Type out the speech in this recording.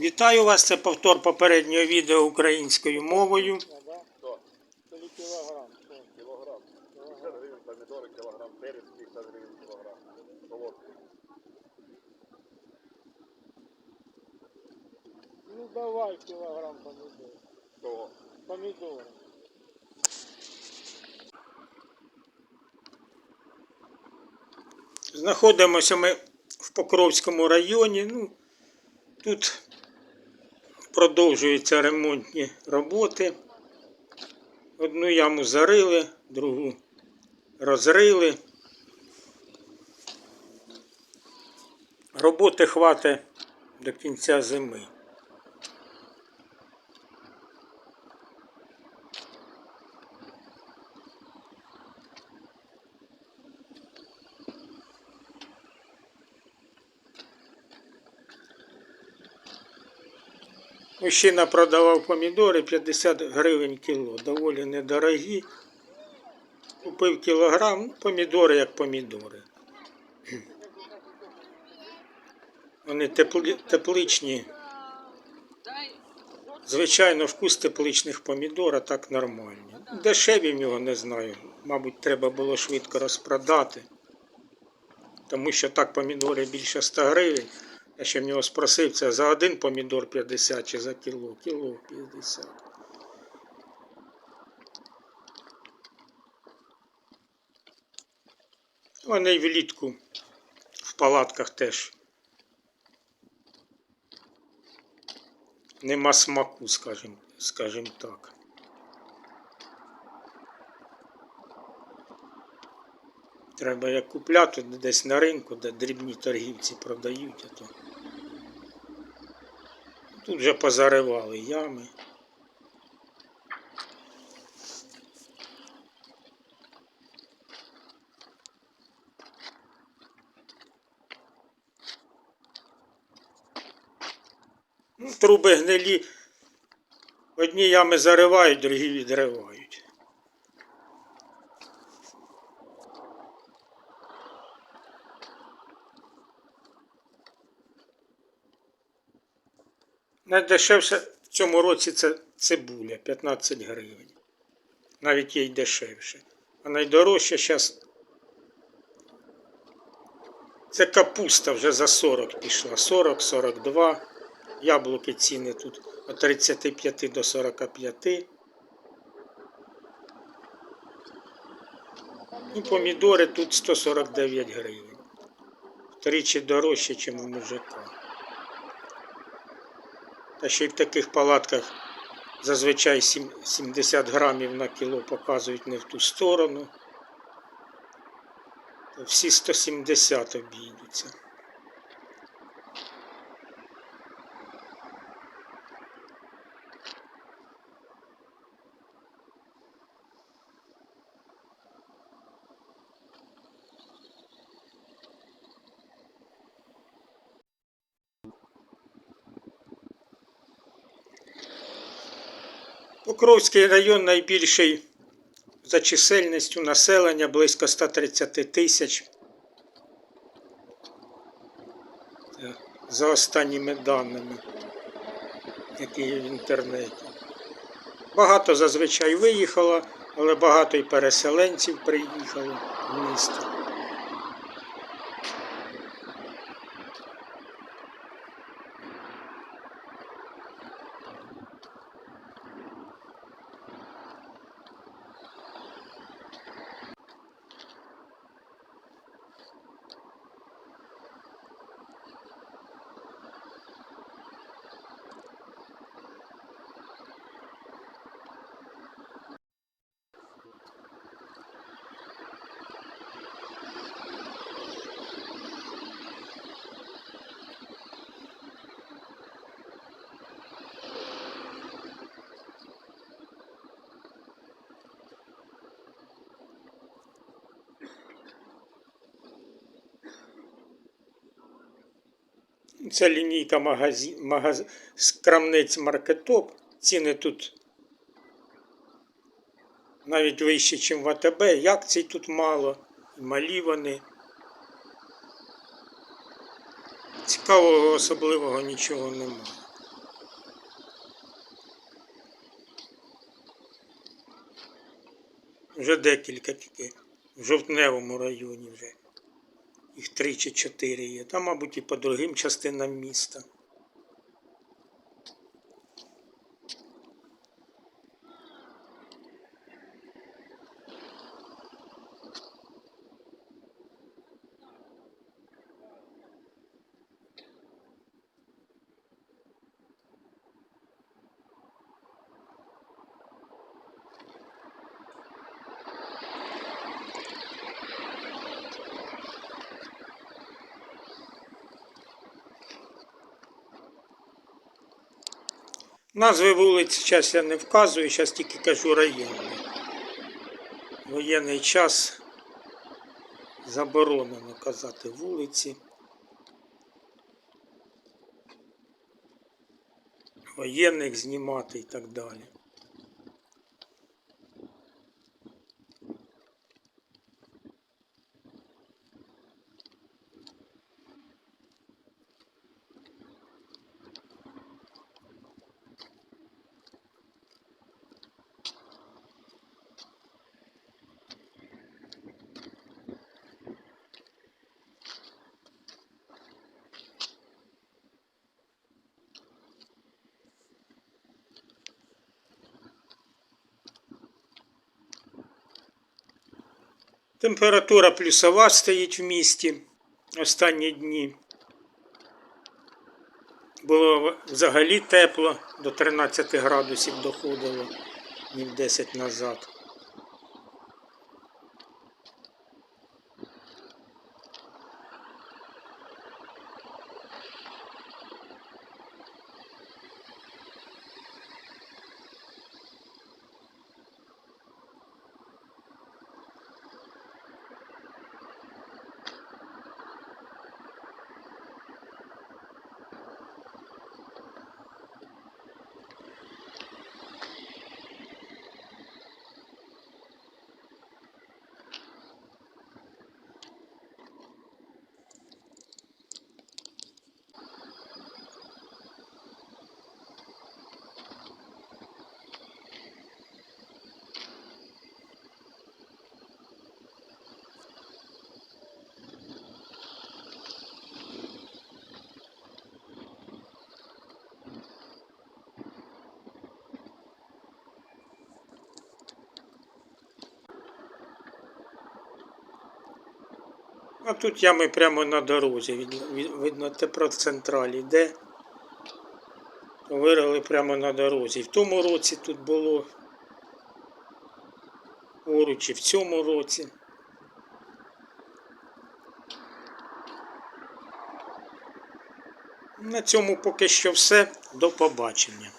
Вітаю вас, це повтор попереднього відео українською мовою. Що? Це кілограм. Кілограм. 50 гривень помідори, кілограм перець, 50 гривень кілограм. Солодкий. Ну давай кілограм помідор. Того. Помідори. Знаходимося ми в Покровському районі. Ну, тут продовжуються ремонтні роботи. Одну яму зарили, другу розрили. Роботи хватить до кінця зими. Мужчина продавав помідори 50 гривень кіло, доволі недорогі. Купив кілограм, ну, помідори як помідори. Вони тепличні. Звичайно, вкус тепличних помідор, а так нормальні. Дешеві в нього не знаю. Мабуть, треба було швидко розпродати. Тому що так помідори більше 100 гривень. Я ще в нього спросив, це за один помідор 50 чи за кіло? Кіло 50. Вони влітку в палатках теж. Нема смаку, скажімо скажем так. Треба як купляти десь на ринку, де дрібні торгівці продають, а то тут вже позаривали ями. Ну, труби гнилі. Одні ями заривають, другі відривають. Найдешевше в цьому році це цибуля 15 гривень. Навіть є й дешевше. А найдорожче зараз це капуста вже за 40 пішла. 40-42. Яблуки ціни тут від 35 до 45. І помідори тут 149 гривень. Втричі дорожче, ніж у мужика. Та ще й в таких палатках зазвичай 70 грамів на кіло показують не в ту сторону. То всі 170 обійдуться. Покровський район найбільший за чисельністю населення близько 130 тисяч. За останніми даними, які є в інтернеті. Багато зазвичай виїхало, але багато і переселенців приїхало в місто. Це лінійка магазі... магаз... з крамниць маркетоп. Ціни тут навіть вищі, ніж в АТБ. І акцій тут мало, малі вони. Цікавого особливого нічого немає. Вже декілька тільки в жовтневому районі вже. Їх три чи чотири є. Там, мабуть, і по другим частинам міста. Назви вулиць зараз я не вказую, зараз тільки кажу районні. Воєнний час заборонено казати вулиці. Воєнних знімати і так далі. Температура плюсова стоїть в місті останні дні. Було взагалі тепло, до 13 градусів доходило днів 10 назад. А тут ями прямо на дорозі. Від- від- Видно, теплоцентраль іде. Вирили прямо на дорозі. В тому році тут було поруч і в цьому році. На цьому поки що все. До побачення.